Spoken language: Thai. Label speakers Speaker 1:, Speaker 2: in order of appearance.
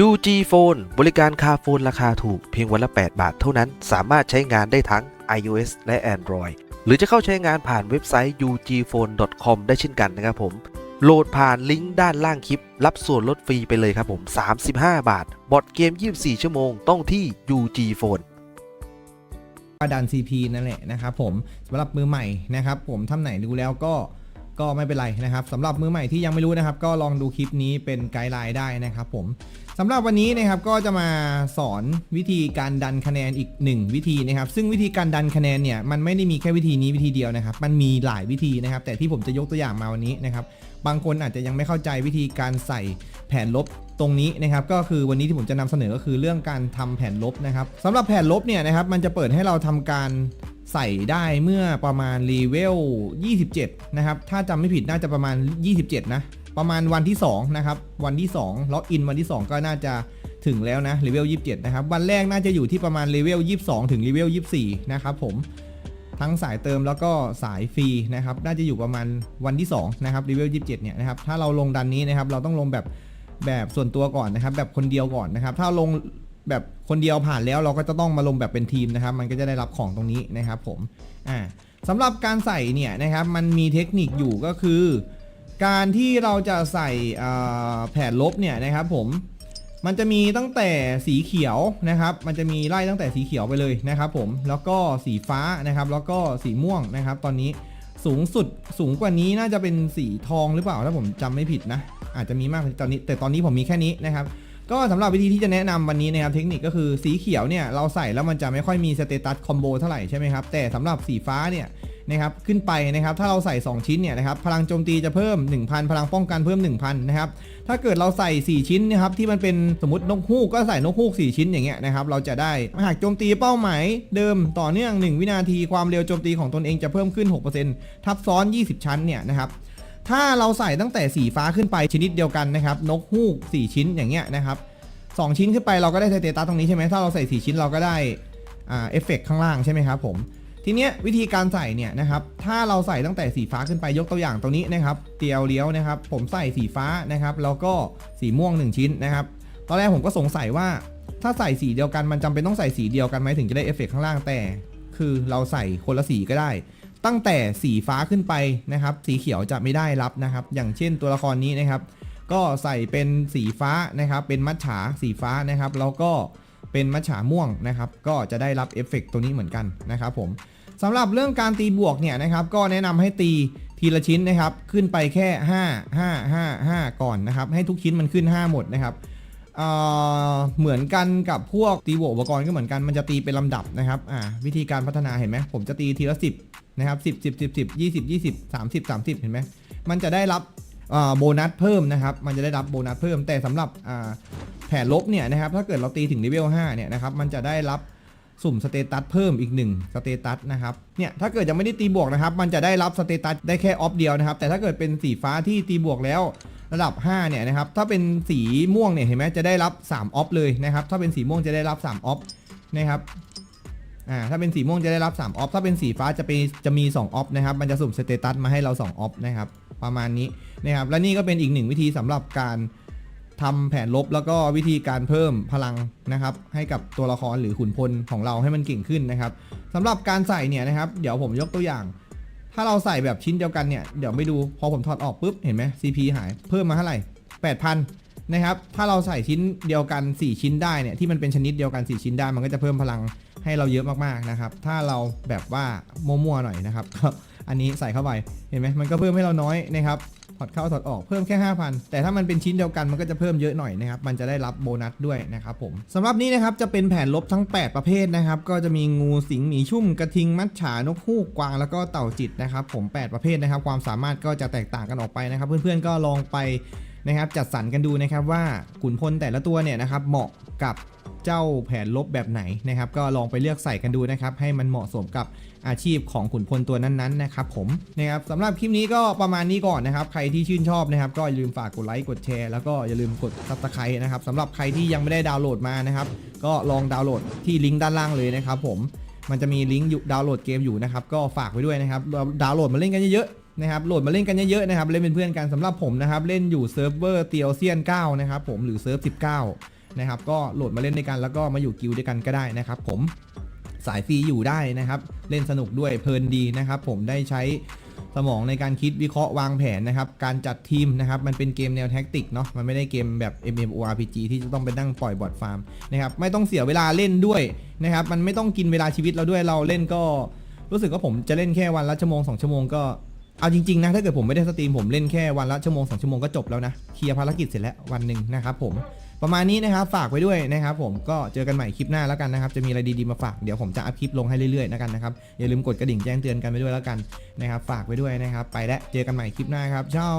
Speaker 1: UG Phone บริการคาโฟนราคาถูกเพียงวันละ 8 บาทเท่านั้น สามารถใช้งานได้ทั้ง iOS และ Android หรือจะเข้าใช้งานผ่านเว็บไซต์ ugphone.com ได้เช่นกันนะครับผม โหลดผ่านลิงก์ด้านล่างคลิป รับส่วนลดฟรีไปเลยครับผม 35 บาท บอดเกม 24 ชั่วโมงต้องที่ UG Phone
Speaker 2: ดัน CP นั่นแหละนะครับผมสำหรับมือใหม่นะครับผมท่านไหนดูแล้วก็ ก็ไม่เป็นไรนะครับสำหรับมือใหม่ที่ยังไม่รู้นะครับ ก็ลองดูคลิปนี้เป็นไกด์ไลน์ได้นะครับผมสำหรับวันนี้นะครับก็จะมาสอนวิธีการดันคะแนนอีกหนึ่งวิธีนะครับ ซึ่งวิธีการดันคะแนนเนี่ยมันไม่ได้มีแค่วิธีนี้วิธีเดียวนะครับ มันมีหลายวิธีนะครับ แต่ที่ผมจะยกตัวอย่างมาวันนี้นะครับ บางคนอาจจะยังไม่เข้าใจวิธีการใส่แผนลบตรงนี้นะครับก็คือวันนี้ที่ผมจะนำเสนอก็คือเรื่องการทำแผนลบนะครับสำหรับแผนลบเนี่ยนะครับมันจะเปิดให้เราทำการ ใส่ได้เมื่อประมาณรีเวล 27 นะครับ ถ้าจำไม่ผิดน่าจะประมาณ 27 นะ ประมาณวันที่ 2 นะครับ วันที่2ล็อกอินวันที่ 2 ก็น่าจะถึงแล้วนะรีเวล 27 นะครับ วันแรกน่าจะอยู่ที่ประมาณรีเวล 22 ถึงรีเวล 24 นะครับผม ทั้งสายเติมแล้วก็สายฟรีนะครับ น่าจะอยู่ประมาณวันที่ 2 นะครับรีเวล 27 เนี่ยนะครับ ถ้าเราลงดันนี้นะครับ เราต้องลงแบบแบบส่วนตัวก่อนนะครับ แบบคนเดียวก่อนนะครับ ถ้าลง แบบคนเดียวผ่านแล้วเราก็จะต้องมาลงแบบเป็นทีมนะครับ มันก็จะได้รับของตรงนี้นะครับผมอ่าสำหรับการใส่เนี่ยนะครับมันมีเทคนิคอยู่ก็คือ การที่เราจะใส่แผนลบเนี่ยนะครับผมมันจะมีตั้งแต่สีเขียวนะครับ มันจะมีไล่ตั้งแต่สีเขียวไปเลยนะครับผม แล้วก็สีฟ้านะครับ แล้วก็สีม่วงนะครับ ตอนนี้สูงสุดสูงกว่านี้น่าจะเป็นสีทองหรือเปล่าถ้าผมจำไม่ผิดนะ อาจจะมีมากกว่านี้ตอนนี้ แต่ตอนนี้ผมมีแค่นี้นะครับ ก็สำหรับวิธีที่จะแนะนำวันนี้นะครับเทคนิคก็คือสีเขียวเนี่ยเราใส่แล้วมันจะไม่ค่อยมีสเตตัสคอมโบเท่าไหร่ใช่ไหมครับแต่สำหรับสีฟ้าเนี่ยนะครับขึ้นไปนะครับถ้าเราใส่ 2 ชิ้นเนี่ยนะครับพลังโจมตีจะเพิ่ม 1,000 พลังป้องกันเพิ่ม 1,000นะครับถ้าเกิดเราใส่ 4 ชิ้นนะครับที่มันเป็นสมมตินกฮูกก็ใส่นกฮูก 4 ชิ้นอย่างเงี้ยนะครับเราจะได้หากโจมตีเป้าหมายเดิมต่อเนื่อง 1 วินาทีความเร็วโจมตีของตนเองจะเพิ่มขึ้น 6%ทับซ้อน 20 ชั้นเนี่ยนะครับ ถ้าเราใส่ตั้งแต่สีฟ้าขึ้นไปชนิดเดียวกันนะครับ นกฮูก 4 ชิ้นอย่างเงี้ยนะครับสองชิ้นขึ้นไปเราก็ได้สเตตัสตรงนี้ใช่ไหมถ้าเราใส่ 4 ชิ้นเราก็ได้อ่าเอฟเฟกข้างล่างใช่ไหมครับผมทีเนี้ยวิธีการใส่เนี่ยนะครับถ้าเราใส่ตั้งแต่สีฟ้าขึ้นไปยกตัวอย่างตรงนี้นะครับเตียวเลี้ยวนะครับ ผมใส่สีฟ้านะครับแล้วก็สีม่วง 1 ชิ้นนะครับตอนแรกผมก็สงสัยว่าถ้าใส่สีเดียวกันมันจำเป็นต้องใส่สีเดียวกันไหมถึงจะได้เอฟเฟกข้างล่างแต่ คือเราใส่คนละสีก็ได้ ตั้งแต่สีฟ้าขึ้นไปนะครับสีเขียวจะไม่ได้รับนะครับ อย่างเช่นตัวละครนี้นะครับ ก็ใส่เป็นสีฟ้านะครับเป็นมัจฉาสีฟ้านะครับ แล้วก็เป็นมัจฉาม่วงนะครับ ก็จะได้รับเอฟเฟกต์ตัวนี้เหมือนกันนะครับผมสำหรับเรื่องการตีบวกเนี่ยนะครับก็แนะนำให้ตีทีละชิ้นนะครับ ขึ้นไปแค่ 5 5 5 5 ก่อนนะครับ ให้ทุกชิ้นมันขึ้น 5 หมดนะครับเอ่อเหมือนกันกับพวกตีบวกอุปกรณ์ก็เหมือนกันมันจะตีเป็นลำดับนะครับอ่าวิธีการพัฒนาเห็นไหมผมจะตีทีละ 10 นะครับ10 10 10 10 20 20 30 30เห็นไหมมันจะได้รับโบนัสเพิ่มนะครับ มันจะได้รับโบนัสเพิ่ม แต่สำหรับแผนลบเนี่ยนะครับ ถ้าเกิดเราตีถึงเลเวล5เนี่ยนะครับ มันจะได้รับสุ่มสเตตัสเพิ่มอีก1สเตตัสนะครับ เนี่ยถ้าเกิดยังไม่ได้ตีบวกนะครับ มันจะได้รับสเตตัสได้แค่ออฟเดียวนะครับ แต่ถ้าเกิดเป็นสีฟ้าที่ตีบวกแล้วระดับ 5 เนี่ยนะครับ ถ้าเป็นสีม่วงเนี่ยเห็นไหมจะได้รับ3ออฟเลยนะครับ ถ้าเป็นสีม่วงจะได้รับ3ออฟนะครับ อ่าถ้าเป็นสีม่วงจะได้รับ3ออฟถ้าเป็นสีฟ้าจะเป็นจะมี2ออฟนะครับมันจะสุ่มสเตตัสมาให้เรา2ออฟนะครับประมาณนี้นะครับและนี่ก็เป็นอีกหนึ่งวิธีสำหรับการทำแผนลบแล้วก็วิธีการเพิ่มพลังนะครับให้กับตัวละครหรือขุนพลของเราให้มันเก่งขึ้นนะครับสำหรับการใส่เนี่ยนะครับเดี๋ยวผมยกตัวอย่าง ถ้าเราใส่แบบชิ้นเดียวกันเนี่ยเดี๋ยวไปดูพอผมถอดออกปุ๊บเห็นไหม CP หายเพิ่มมาเท่าไหร่8,000นะครับถ้าเราใส่ชิ้นเดียวกัน 4 ชิ้นได้เนี่ยที่มันเป็นชนิดเดียวกัน 4 ชิ้นได้มันก็จะเพิ่มพลัง ให้เราเยอะมากๆนะครับ ถ้าเราแบบว่ามั่วๆหน่อยนะครับก็อันนี้ใส่เข้าไปเห็นไหมมันก็เพิ่มให้เราน้อยนะครับถอดเข้าถอดออกเพิ่มแค่ 5,000 แต่ถ้ามันเป็นชิ้นเดียวกันมันก็จะเพิ่มเยอะหน่อยนะครับ มันจะได้รับโบนัสด้วยนะครับผมสำหรับนี้นะครับจะเป็นแผนลบทั้ง 8 ประเภทนะครับ ก็จะมีงูสิงหมีชุ่มกระทิงมัดฉานกฮูกกวางแล้วก็เต่าจิตนะครับผม 8 ประเภทนะครับ ความสามารถก็จะแตกต่างกันออกไปนะครับ เพื่อนๆก็ลองไปนะครับจัดสรรกันดูนะครับว่าขุนพลแต่ละตัวเนี่ยนะครับเหมาะกับ เจ้าแผนลบแบบไหนนะครับ ก็ลองไปเลือกใส่กันดูนะครับ ให้มันเหมาะสมกับอาชีพของขุนพลตัวนั้นๆนะครับผมนะครับสำหรับคลิปนี้ก็ประมาณนี้ก่อนนะครับ ใครที่ชื่นชอบนะครับ ก็อย่าลืมฝากกดไลค์กดแชร์แล้วก็อย่าลืมกดซับสไครต์นะครับสำหรับใครที่ยังไม่ได้ดาวน์โหลดมานะครับ ก็ลองดาวน์โหลดที่ลิงก์ด้านล่างเลยนะครับ ผมมันจะมีลิงก์อยู่ดาวน์โหลดเกมอยู่นะครับก็ฝากไว้ด้วยนะครับดาวน์โหลดมาเล่นกันเยอะๆนะครับโหลดมาเล่นกันเยอะๆนะครับ เล่นเป็นเพื่อนกันสำหรับผมนะครับ เล่นอยู่เซิร์ฟเวอร์เตียวเซียน 9 นะครับผมหรือเซิร์ฟ 19 นะครับก็โหลดมาเล่นด้วยกันแล้วก็มาอยู่กิลด์ด้วยกันก็ได้นะครับผมสายฟรีอยู่ได้นะครับ เล่นสนุกด้วยเพลินดีนะครับ ผมได้ใช้สมองในการคิดวิเคราะห์วางแผนนะครับ การจัดทีมนะครับ มันเป็นเกมแนวแท็กติกเนาะมันไม่ได้เกมแบบ MMORPG ที่จะต้องไปนั่งปล่อยบอทฟาร์มนะครับไม่ต้องเสียเวลาเล่นด้วยนะครับ มันไม่ต้องกินเวลาชีวิตเราด้วยเราเล่นก็ รู้สึกว่าผมจะเล่นแค่วันละชั่วโมงสองชั่วโมงก็เอาจริงๆนะถ้าเกิดผมไม่ได้สตรีมผมเล่นแค่วันละชั่วโมงสองชั่วโมงก็จบแล้วนะเคลียร์ภารกิจเสร็จแล้ววันหนึ่งนะครับผม ประมาณนี้นะครับฝากไว้ด้วยนะครับผมก็เจอกันใหม่คลิปหน้าแล้วกันนะครับจะมีอะไรดีๆมาฝากเดี๋ยวผมจะอัพคลิปลงให้เรื่อยๆแล้วกันนะครับอย่าลืมกดกระดิ่งแจ้งเตือนกันไปด้วยแล้วกันนะครับฝากไว้ด้วยนะครับ ไปแล้วเจอกันใหม่คลิปหน้าครับเช้า